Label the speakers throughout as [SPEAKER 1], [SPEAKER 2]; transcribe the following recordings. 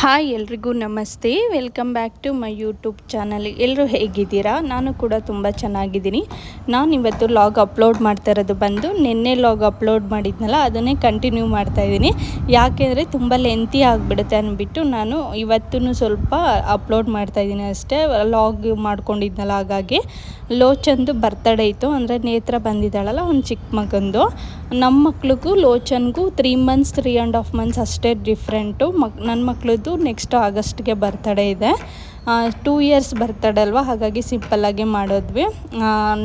[SPEAKER 1] Hi ಎಲ್ರಿಗೂ ನಮಸ್ತೆ. Welcome back to my YouTube channel ಎಲ್ಲರೂ ಹೇಗಿದ್ದೀರಾ? ನಾನು ಕೂಡ ತುಂಬ ಚೆನ್ನಾಗಿದ್ದೀನಿ. ನಾನು ಇವತ್ತು ಲಾಗ್ ಅಪ್ಲೋಡ್ ಮಾಡ್ತಾ ಇರೋದು ಬಂದು ನಿನ್ನೆ ಲಾಗ್ ಅಪ್ಲೋಡ್ ಮಾಡಿದ್ನಲ್ಲ, ಅದನ್ನೇ ಕಂಟಿನ್ಯೂ ಮಾಡ್ತಾ ಇದ್ದೀನಿ. ಯಾಕೆಂದರೆ ತುಂಬ ಲೆಂತಿ ಆಗಿಬಿಡುತ್ತೆ ಅಂದ್ಬಿಟ್ಟು ನಾನು ಇವತ್ತೂ ಸ್ವಲ್ಪ ಅಪ್ಲೋಡ್ ಮಾಡ್ತಾ ಇದ್ದೀನಿ ಅಷ್ಟೇ. ಲಾಗ್ ಮಾಡ್ಕೊಂಡಿದ್ನಲ್ಲ, ಹಾಗಾಗಿ ಲೋಚನ್ದು ಬರ್ತಡೇ ಇತ್ತು. ಅಂದರೆ ನೇತ್ರ ಬಂದಿದ್ದಾಳಲ್ಲ ಒಂದು ಚಿಕ್ಕ ಮಗಂದು. ನಮ್ಮ ಮಕ್ಳಿಗೂ ಲೋಚನ್ಗೂ three months three and half months ಅಷ್ಟೇ ಡಿಫ್ರೆಂಟು ಮಕ್ ನನ್ನ ಮಕ್ಳದ್ದು ನೆಕ್ಸ್ಟ್ ಆಗಸ್ಟ್ಗೆ ಬರ್ತಡೇ ಇದೆ. ಟೂ ಇಯರ್ಸ್ ಬರ್ತಡೇ ಅಲ್ವಾ? ಹಾಗಾಗಿ ಸಿಂಪಲ್ಲಾಗಿ ಮಾಡಿದ್ವಿ.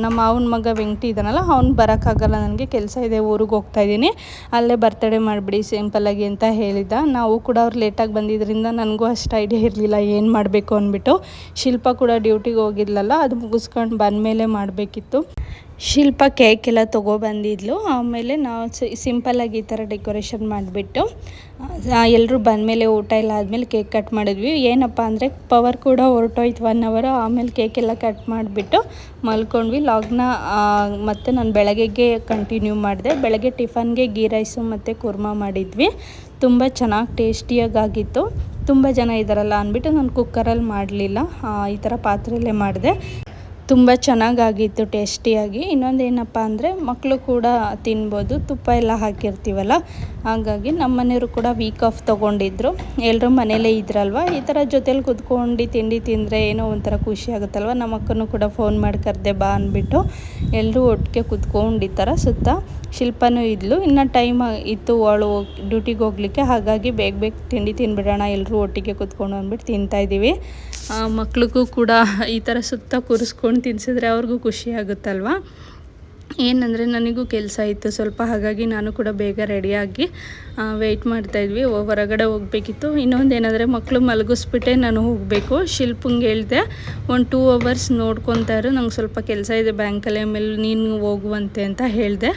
[SPEAKER 1] ನಮ್ಮ ಅವನ ಮಗ ವೆಂಕಟಿ ಇದ್ದಾನಲ್ಲ, ಅವ್ನು ಬರೋಕ್ಕಾಗಲ್ಲ ನನಗೆ. ಕೆಲಸ ಇದೆ, ಊರಿಗೆ ಹೋಗ್ತಾ ಇದ್ದೀನಿ. ಅಲ್ಲೇ ಬರ್ತಡೇ ಮಾಡಿಬಿಡಿ ಸಿಂಪಲ್ಲಾಗಿ ಅಂತ ಹೇಳಿದ್ದ. ನಾವು ಕೂಡ ಅವ್ರು ಲೇಟಾಗಿ ಬಂದಿದ್ದರಿಂದ ನನಗೂ ಅಷ್ಟು ಐಡಿಯಾ ಇರಲಿಲ್ಲ, ಏನು ಮಾಡಬೇಕು ಅಂದ್ಬಿಟ್ಟು. ಶಿಲ್ಪ ಕೂಡ ಡ್ಯೂಟಿಗೆ ಹೋಗಿದ್ಲಲ್ಲ, ಅದು ಮುಗಿಸ್ಕೊಂಡು ಬಂದಮೇಲೆ ಮಾಡಬೇಕಿತ್ತು. ಶಿಲ್ಪ ಕೇಕ್ ಎಲ್ಲ ತೊಗೊಬಂದಿದ್ಲು ಆಮೇಲೆ ನಾವು ಸಿಂಪಲ್ಲಾಗಿ ಈ ಥರ ಡೆಕೋರೇಷನ್ ಮಾಡಿಬಿಟ್ಟು ಎಲ್ಲರೂ ಬಂದಮೇಲೆ ಊಟ ಎಲ್ಲ ಆದಮೇಲೆ ಕೇಕ್ ಕಟ್ ಮಾಡಿದ್ವಿ. ಏನಪ್ಪ ಅಂದರೆ ಪವರ್ ಕೂಡ ಹೊರಟೋಯ್ತು ಒನ್ ಅವರು ಆಮೇಲೆ ಕೇಕ್ ಎಲ್ಲ ಕಟ್ ಮಾಡಿಬಿಟ್ಟು ಮಲ್ಕೊಂಡ್ವಿ. ಲಾಗ್ನ ಮತ್ತು ನಾನು ಬೆಳಗ್ಗೆಗೆ ಕಂಟಿನ್ಯೂ ಮಾಡಿದೆ. ಬೆಳಗ್ಗೆ ಟಿಫನ್ಗೆ ಗೀ ರೈಸು ಮತ್ತು ಕುರ್ಮಾ ಮಾಡಿದ್ವಿ. ತುಂಬ ಚೆನ್ನಾಗಿ ಟೇಸ್ಟಿಯಾಗಿ ಆಗಿತ್ತು ತುಂಬ ಜನ ಇದ್ದಾರಲ್ಲ ಅಂದ್ಬಿಟ್ಟು ನಾನು ಕುಕ್ಕರಲ್ಲಿ ಮಾಡಲಿಲ್ಲ. ಈ ಥರ ಪಾತ್ರೆಯಲ್ಲೇ ಮಾಡಿದೆ. ತುಂಬ ಚೆನ್ನಾಗಾಗಿತ್ತು, ಟೇಸ್ಟಿಯಾಗಿ. ಇನ್ನೊಂದು ಏನಪ್ಪ ಅಂದರೆ ಮಕ್ಕಳು ಕೂಡ ತಿನ್ಬೋದು, ತುಪ್ಪ ಎಲ್ಲ ಹಾಕಿರ್ತೀವಲ್ಲ, ಹಾಗಾಗಿ ನಮ್ಮ ಮನೆಯವರು ಕೂಡ ವೀಕ್ ಆಫ್ ತೊಗೊಂಡಿದ್ರು. ಎಲ್ಲರೂ ಮನೇಲೇ ಇದ್ರಲ್ವ? ಈ ಥರ ಜೊತೇಲಿ ಕುತ್ಕೊಂಡು ತಿಂಡಿ ತಿಂದರೆ ಏನೋ ಒಂಥರ ಖುಷಿ ಆಗುತ್ತಲ್ವ? ನಮ್ಮ ಅಕ್ಕನೂ ಕೂಡ ಫೋನ್ ಮಾಡಿ ಕರೆದೆ ಬಾ ಅಂದ್ಬಿಟ್ಟು ಎಲ್ಲರೂ ಒಟ್ಟಿಗೆ ಕುತ್ಕೊಂಡು ಈ ಥರ ಸುತ್ತ ಶಿಲ್ಪನೂ ಇದ್ಲು. ಇನ್ನು ಟೈಮ್ ಇತ್ತು ಅವಳು ಡ್ಯೂಟಿಗೆ ಹೋಗ್ಲಿಕ್ಕೆ, ಹಾಗಾಗಿ ಬೇಗ ಬೇಗ ತಿಂಡಿ ತಿನ್ಬಿಡೋಣ ಎಲ್ಲರೂ ಒಟ್ಟಿಗೆ ಕುತ್ಕೊಂಡು ಅಂದ್ಬಿಟ್ಟು ತಿಂತಾಯಿದ್ದೀವಿ ಮಕ್ಳಿಗೂ ಕೂಡ ಈ ಥರ ಸುತ್ತ ಕೂರಿಸ್ಕೊಂಡು ತಿನ್ಸಿದ್ರೆ ಅವ್ರಿಗೂ ಖುಷಿ ಆಗುತ್ತಲ್ವ? ಏನಂದರೆ ನನಗೂ ಕೆಲಸ ಇತ್ತು ಸ್ವಲ್ಪ ಹಾಗಾಗಿ ನಾನು ಕೂಡ ಬೇಗ ರೆಡಿಯಾಗಿ ವೆಯ್ಟ್ ಮಾಡ್ತಾಯಿದ್ವಿ ಹೊರಗಡೆ ಹೋಗಬೇಕಿತ್ತು. ಇನ್ನೊಂದು ಏನಂದರೆ ಮಕ್ಕಳು ಮಲಗಿಸ್ಬಿಟ್ಟೆ ನಾನು ಹೋಗಬೇಕು. ಶಿಲ್ಪಂಗೆ ಹೇಳಿದೆ, ಒಂದು ಟೂ ಅವರ್ಸ್ ನೋಡ್ಕೊತಾರು ನಂಗೆ ಸ್ವಲ್ಪ ಕೆಲಸ ಇದೆ ಬ್ಯಾಂಕಲ್ಲಿ. ಆಮೇಲೆ ನೀನು ಹೋಗುವಂತೆ ಅಂತ ಹೇಳಿದೆ.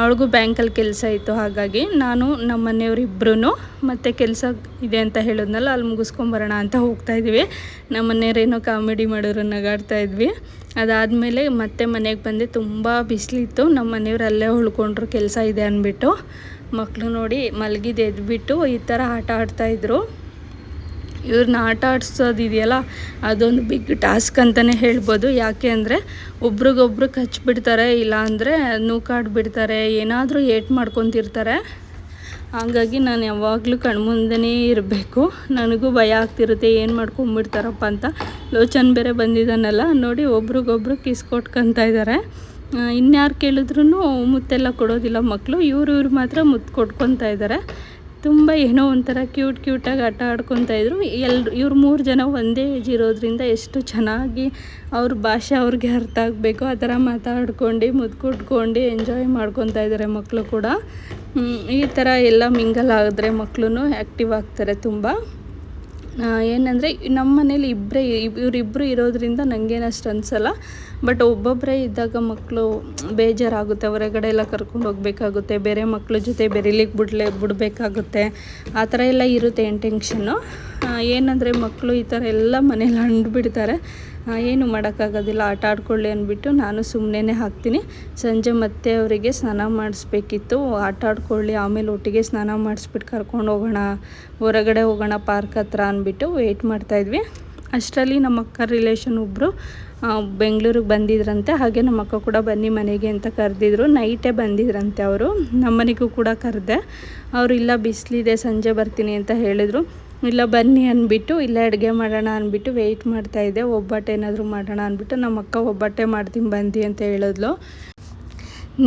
[SPEAKER 1] ಅವಳಿಗೂ ಬ್ಯಾಂಕಲ್ಲಿ ಕೆಲಸ ಇತ್ತು ಹಾಗಾಗಿ ನಾನು ನಮ್ಮ ಮನೆಯವರಿಬ್ಬರೂ ಮತ್ತು ಕೆಲಸ ಇದೆ ಅಂತ ಹೇಳಿದ್ನಲ್ಲ ಅಲ್ಲಿ ಮುಗಿಸ್ಕೊಂಬರೋಣ ಅಂತ ಹೋಗ್ತಾಯಿದ್ವಿ ನಮ್ಮ ಮನೆಯವರೇನೋ ಕಾಮಿಡಿ ಮಾಡೋರು ನಗಾಡ್ತಾ ಇದ್ವಿ. ಅದಾದಮೇಲೆ ಮತ್ತೆ ಮನೆಗೆ ಬಂದೆ. ತುಂಬ ಬಿಸಿಲಿತ್ತು. ನಮ್ಮ ಮನೆಯವ್ರು ಅಲ್ಲೇ ಉಳ್ಕೊಂಡ್ರು ಕೆಲಸ ಇದೆ ಅಂದ್ಬಿಟ್ಟು. ಮಕ್ಕಳು ನೋಡಿ ಮಲಗಿದ್ದು ಎದ್ಬಿಟ್ಟು ಈ ಥರ ಆಟ ಆಡ್ತಾಯಿದ್ರು ಇವ್ರನ್ನ ಆಟ ಆಡಿಸೋದಿದೆಯಲ್ಲ, ಅದೊಂದು ಬಿಗ್ ಟಾಸ್ಕ್ ಅಂತಲೇ ಹೇಳ್ಬೋದು. ಯಾಕೆ ಅಂದರೆ ಒಬ್ರಿಗೊಬ್ರು ಕಚ್ಚಿಬಿಡ್ತಾರೆ ಇಲ್ಲಾಂದರೆ ನೂಕಾಡ್ಬಿಡ್ತಾರೆ, ಏನಾದರೂ ಏಟು ಮಾಡ್ಕೊತಿರ್ತಾರೆ. ಹಾಗಾಗಿ ನಾನು ಯಾವಾಗಲೂ ಕಣ್ಮುಂದೆನೇ ಇರಬೇಕು. ನನಗೂ ಭಯ ಆಗ್ತಿರುತ್ತೆ, ಏನು ಮಾಡ್ಕೊಂಬಿಡ್ತಾರಪ್ಪ ಅಂತ. ಲೋಚನ್ ಬೇರೆ ಬಂದಿದ್ದಾನಲ್ಲ, ನೋಡಿ ಒಬ್ರಿಗೊಬ್ರು ಕಿಸ್ ಕೊಟ್ಕೊತಾ ಇದ್ದಾರೆ ಇನ್ಯಾರು ಕೇಳಿದ್ರು ಮುತ್ತೆಲ್ಲ ಕೊಡೋದಿಲ್ಲ ಮಕ್ಕಳು ಇವರು ಇವ್ರು ಮಾತ್ರ ಮುತ್ತು ಕೊಟ್ಕೊತಾ ಇದ್ದಾರೆ ತುಂಬ ಏನೋ ಒಂಥರ ಕ್ಯೂಟ್ ಕ್ಯೂಟಾಗಿ ಆಟ ಆಡ್ಕೊತಾ ಇದ್ದರು ಎಲ್ರು, ಇವ್ರು ಮೂರು ಜನ ಒಂದೇ ಏಜ್ ಇರೋದ್ರಿಂದ ಎಷ್ಟು ಚೆನ್ನಾಗಿ ಅವ್ರ ಭಾಷೆ ಅವ್ರಿಗೆ ಅರ್ಥ ಆಗಬೇಕು ಆ ಥರ ಮಾತಾಡ್ಕೊಂಡು ಮುದ್ದು ಕೊಟ್ಕೊಂಡು ಎಂಜಾಯ್ ಮಾಡ್ಕೊತಾ ಇದ್ದಾರೆ ಮಕ್ಕಳು ಕೂಡ. ಈ ಥರ ಎಲ್ಲ ಮಿಂಗಲ್ ಆದರೆ ಮಕ್ಕಳು ಆ್ಯಕ್ಟಿವ್ ಆಗ್ತಾರೆ ತುಂಬ. ಏನಂದರೆ ನಮ್ಮ ಮನೇಲಿ ಇಬ್ಬರೇ ಇವರಿಬ್ಬರು ಇರೋದ್ರಿಂದ ನನಗೇನು ಅಷ್ಟು ಅನಿಸಲ್ಲ. ಬಟ್ ಒಬ್ಬೊಬ್ಬರೇ ಇದ್ದಾಗ ಮಕ್ಕಳು ಬೇಜಾರಾಗುತ್ತೆ, ಹೊರಗಡೆ ಎಲ್ಲ ಕರ್ಕೊಂಡು ಹೋಗಬೇಕಾಗುತ್ತೆ, ಬೇರೆ ಮಕ್ಕಳ ಜೊತೆ ಬೆರೀಲಿಕ್ಕೆ ಬಿಡಲೆ, ಬಿಡಬೇಕಾಗುತ್ತೆ. ಆ ಥರ ಎಲ್ಲ ಇರುತ್ತೆ ಏನು ಟೆನ್ಷನ್ನು ಏನಂದರೆ ಮಕ್ಕಳು ಈ ಥರ ಎಲ್ಲ ಮನೇಲಿ ಅಂಡ್ಬಿಡ್ತಾರೆ ಏನು ಮಾಡೋಕ್ಕಾಗೋದಿಲ್ಲ. ಆಟ ಆಡ್ಕೊಳ್ಳಿ ಅಂದ್ಬಿಟ್ಟು ನಾನು ಸುಮ್ಮನೆ ಹಾಕ್ತೀನಿ. ಸಂಜೆ ಮತ್ತೆ ಅವರಿಗೆ ಸ್ನಾನ ಮಾಡಿಸ್ಬೇಕಿತ್ತು. ಆಟ ಆಡ್ಕೊಳ್ಳಿ, ಆಮೇಲೆ ಒಟ್ಟಿಗೆ ಸ್ನಾನ ಮಾಡಿಸ್ಬಿಟ್ಟು ಕರ್ಕೊಂಡು ಹೋಗೋಣ, ಹೊರಗಡೆ ಹೋಗೋಣ ಪಾರ್ಕ್ ಹತ್ರ ಅಂದ್ಬಿಟ್ಟು ವೆಯ್ಟ್ ಮಾಡ್ತಾಯಿದ್ವಿ ಅಷ್ಟರಲ್ಲಿ ನಮ್ಮ ಅಕ್ಕ ರಿಲೇಷನ್ ಒಬ್ಬರು ಬೆಂಗಳೂರಿಗೆ ಬಂದಿದ್ರಂತೆ. ಹಾಗೆ ನಮ್ಮ ಅಕ್ಕ ಕೂಡ ಬನ್ನಿ ಮನೆಗೆ ಅಂತ ಕರೆದಿದ್ರು. ನೈಟೇ ಬಂದಿದ್ರಂತೆ ಅವರು. ನಮ್ಮನೆಗೂ ಕೂಡ ಕರೆದೆ. ಅವರು, ಇಲ್ಲ, ಬಿಸಿಲಿದೆ, ಸಂಜೆ ಬರ್ತೀನಿ ಅಂತ ಹೇಳಿದರು. ಇಲ್ಲ ಬನ್ನಿ ಅಂದ್ಬಿಟ್ಟು, ಇಲ್ಲೇ ಅಡುಗೆ ಮಾಡೋಣ ಅಂದ್ಬಿಟ್ಟು ವೆಯ್ಟ್ ಮಾಡ್ತಾಯಿದ್ದೆ ಒಬ್ಬಟ್ಟು ಏನಾದರೂ ಮಾಡೋಣ ಅಂದ್ಬಿಟ್ಟು ನಮ್ಮ ಅಕ್ಕ ಒಬ್ಬಟ್ಟೆ ಮಾಡ್ತೀನಿ ಬಂದು ಅಂತ ಹೇಳಿದ್ಲು.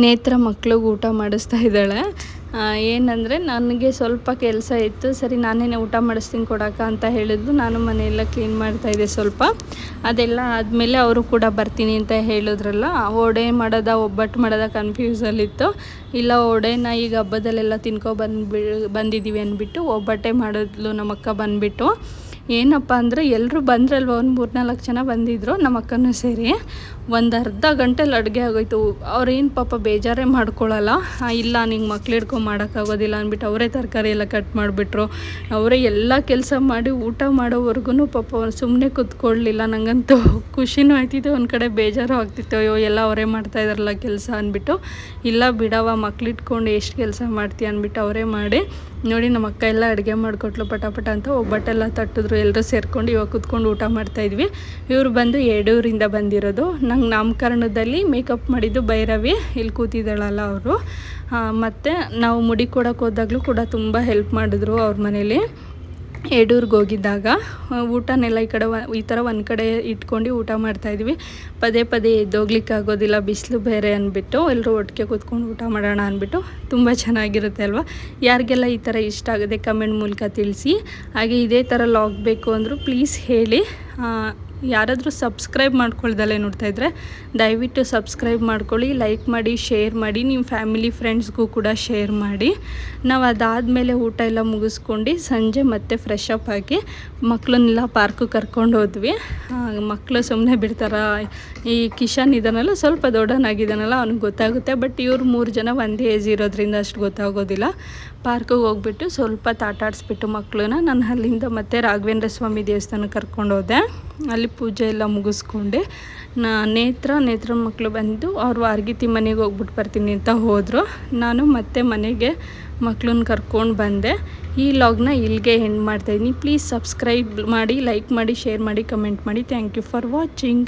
[SPEAKER 1] ನೇತ್ರ ಮಕ್ಳಿಗೆ ಊಟ ಮಾಡಿಸ್ತಾ ಇದ್ದಾಳೆ. ಏನಂದರೆ ನನಗೆ ಸ್ವಲ್ಪ ಕೆಲಸ ಇತ್ತು. ಸರಿ, ನಾನೇನೆ ಊಟ ಮಾಡಿಸ್ತೀನಿ ಕೊಡೋಕೆ ಅಂತ ಹೇಳಿದ್ಲು. ನಾನು ಮನೆಯೆಲ್ಲ ಕ್ಲೀನ್ ಮಾಡ್ತಾಯಿದ್ದೆ ಸ್ವಲ್ಪ. ಅದೆಲ್ಲ ಆದಮೇಲೆ ಅವರು ಕೂಡ ಬರ್ತೀನಿ ಅಂತ ಹೇಳಿದ್ರಲ್ಲ ಒಡೆ ಮಾಡೋದ, ಒಬ್ಬಟ್ಟು ಮಾಡೋದ ಕನ್ಫ್ಯೂಸಲ್ಲಿತ್ತು ಇಲ್ಲ ಒಡೆನ ಈಗ ಹಬ್ಬದಲ್ಲೆಲ್ಲ ತಿನ್ಕೊ ಬಂದ್ಬಿ ಬಂದಿದ್ದೀವಿ ಅಂದ್ಬಿಟ್ಟು ಒಬ್ಬಟ್ಟೆ ಮಾಡಿದ್ಲು ನಮ್ಮಕ್ಕ ಬಂದುಬಿಟ್ಟು. ಏನಪ್ಪ ಅಂದರೆ ಎಲ್ಲರೂ ಬಂದ್ರಲ್ವ ಒಂದು ಮೂರ್ನಾಲ್ಕು ಜನ ಬಂದಿದ್ದರು ನಮ್ಮ ಅಕ್ಕನೂ ಸೇರಿ. ಒಂದು ಅರ್ಧ ಗಂಟೆಲಿ ಅಡುಗೆ ಆಗೋಯ್ತು. ಅವ್ರೇನು ಪಾಪ ಬೇಜಾರೇ ಮಾಡ್ಕೊಳ್ಳಲ್ಲ ಇಲ್ಲ, ನಿಂಗೆ ಮಕ್ಳು ಹಿಡ್ಕೊಂಡು ಮಾಡೋಕ್ಕಾಗೋದಿಲ್ಲ ಅಂದ್ಬಿಟ್ಟು ಅವರೇ ತರಕಾರಿ ಎಲ್ಲ ಕಟ್ ಮಾಡಿಬಿಟ್ರು. ಅವರೇ ಎಲ್ಲ ಕೆಲಸ ಮಾಡಿ ಊಟ ಮಾಡೋವರೆಗೂ ಪಾಪ ಸುಮ್ಮನೆ ಕೂತ್ಕೊಳ್ಳಲಿಲ್ಲ ನನಗಂತೂ ಖುಷಿನೂ ಆಯ್ತಿತ್ತು. ಒಂದು ಕಡೆ ಬೇಜಾರು ಆಗ್ತಿತ್ತು. ಅಯ್ಯೋ, ಎಲ್ಲ ಅವರೇ ಮಾಡ್ತಾ ಇದಾರಲ್ಲ ಕೆಲಸ ಅಂದ್ಬಿಟ್ಟು. ಇಲ್ಲ ಬಿಡವ ಮಕ್ಳು ಇಟ್ಕೊಂಡು ಎಷ್ಟು ಕೆಲಸ ಮಾಡ್ತೀಯ ಅಂದ್ಬಿಟ್ಟು ಅವರೇ ಮಾಡಿ, ನೋಡಿ ನಮ್ಮ ಅಕ್ಕ ಎಲ್ಲ ಅಡುಗೆ ಮಾಡಿಕೊಟ್ಲು ಪಟಾಪಟ ಪಟ ಅಂತ ಒಬ್ಬಟ್ಟೆಲ್ಲ ತಟ್ಟಿದ್ರು. ಎಲ್ಲರೂ ಸೇರ್ಕೊಂಡು ಇವಾಗ ಕುತ್ಕೊಂಡು ಊಟ ಮಾಡ್ತಾಯಿದ್ವಿ ಇವರು ಬಂದು ಯಡೂರಿಂದ ಬಂದಿರೋದು. ನಂಗೆ ನಾಮಕರಣದಲ್ಲಿ ಮೇಕಪ್ ಮಾಡಿದ್ದು ಭೈರವಿ, ಇಲ್ಲಿ ಕೂತಿದ್ದಾಳಲ್ಲ ಅವರು. ಮತ್ತು ನಾವು ಮುಡಿ ಕೊಡೋಕೆ ಹೋದಾಗಲೂ ಕೂಡ ತುಂಬ ಹೆಲ್ಪ್ ಮಾಡಿದ್ರು ಅವ್ರ ಮನೇಲಿ. ಯಡೂರ್ಗೆ ಹೋಗಿದ್ದಾಗ ಊಟನೆಲ್ಲ ಈ ಕಡೆ ಈ ಥರ ಒಂದು ಕಡೆ ಇಟ್ಕೊಂಡು ಊಟ ಮಾಡ್ತಾಯಿದ್ವಿ ಪದೇ ಪದೇ ಎದ್ದೋಗ್ಲಿಕ್ಕೆ ಆಗೋದಿಲ್ಲ, ಬಿಸಿಲು ಬೇರೆ ಅಂದ್ಬಿಟ್ಟು ಎಲ್ಲರೂ ಒಟ್ಟಿಗೆ ಕೂತ್ಕೊಂಡು ಊಟ ಮಾಡೋಣ ಅಂದ್ಬಿಟ್ಟು ತುಂಬ ಚೆನ್ನಾಗಿರುತ್ತೆ ಅಲ್ವಾ? ಯಾರಿಗೆಲ್ಲ ಈ ಥರ ಇಷ್ಟ ಆಗುತ್ತೆ ಕಮೆಂಟ್ ಮೂಲಕ ತಿಳಿಸಿ. ಹಾಗೆ ಇದೇ ಥರ ಲಾಗ್ ಬೇಕು ಅಂದರೂ ಪ್ಲೀಸ್ ಹೇಳಿ. ಯಾರಾದರೂ ಸಬ್ಸ್ಕ್ರೈಬ್ ಮಾಡ್ಕೊಳ್ದಲ್ಲೇ ನೋಡ್ತಾ ಇದ್ದರೆ ದಯವಿಟ್ಟು ಸಬ್ಸ್ಕ್ರೈಬ್ ಮಾಡ್ಕೊಳ್ಳಿ, ಲೈಕ್ ಮಾಡಿ, ಶೇರ್ ಮಾಡಿ, ನಿಮ್ಮ ಫ್ಯಾಮಿಲಿ ಫ್ರೆಂಡ್ಸ್ಗೂ ಕೂಡ ಶೇರ್ ಮಾಡಿ. ನಾವು ಅದಾದಮೇಲೆ ಊಟ ಎಲ್ಲ ಮುಗಿಸ್ಕೊಂಡು ಸಂಜೆ ಮತ್ತೆ ಫ್ರೆಶ್ ಅಪ್ ಆಗಿ ಮಕ್ಕಳನ್ನೆಲ್ಲ ಪಾರ್ಕು ಕರ್ಕೊಂಡು ಹೋದ್ವಿ. ಮಕ್ಕಳು ಸುಮ್ಮನೆ ಬಿಡ್ತಾರ? ಈ ಕಿಶನ್ ಇದನ್ನೆಲ್ಲ ಸ್ವಲ್ಪ ದೊಡ್ಡನಾಗಿದ್ದಾನಲ್ಲ, ಅವ್ನಿಗೆ ಗೊತ್ತಾಗುತ್ತೆ. ಬಟ್ ಇವ್ರು ಮೂರು ಜನ ಒಂದೇ ಏಜ್ ಇರೋದ್ರಿಂದ ಅಷ್ಟು ಗೊತ್ತಾಗೋದಿಲ್ಲ. ಪಾರ್ಕಿಗೆ ಹೋಗ್ಬಿಟ್ಟು ಸ್ವಲ್ಪ ತಾಟಾಡಿಸ್ಬಿಟ್ಟು ಮಕ್ಕಳನ್ನ ನಾನು ಅಲ್ಲಿಂದ ಮತ್ತೆ ರಾಘವೇಂದ್ರ ಸ್ವಾಮಿ ದೇವಸ್ಥಾನಕ್ಕೆ ಕರ್ಕೊಂಡು ಹೋದೆ. ಅಲ್ಲಿ ಪೂಜೆ ಎಲ್ಲ ಮುಗಿಸ್ಕೊಂಡೆ. ನಾ ನೇತ್ರ ನೇತ್ರ ಮಕ್ಕಳು ಬಂದು ಅವ್ರು ವಾರ್ಗಿತಿ ಮನೆಗೆ ಹೋಗ್ಬಿಟ್ಟು ಬರ್ತೀನಿ ಅಂತ ಹೋದರು. ನಾನು ಮತ್ತೆ ಮನೆಗೆ ಮಕ್ಕಳನ್ನ ಕರ್ಕೊಂಡು ಬಂದೆ. ಈ ಲಾಗ್ನ ಇಲ್ಲಿಗೆ ಎಂಡ್ ಮಾಡ್ತಾಯಿದ್ದೀನಿ ಪ್ಲೀಸ್ ಸಬ್ಸ್ಕ್ರೈಬ್ ಮಾಡಿ, ಲೈಕ್ ಮಾಡಿ, ಶೇರ್ ಮಾಡಿ, ಕಮೆಂಟ್ ಮಾಡಿ. Thank you for watching.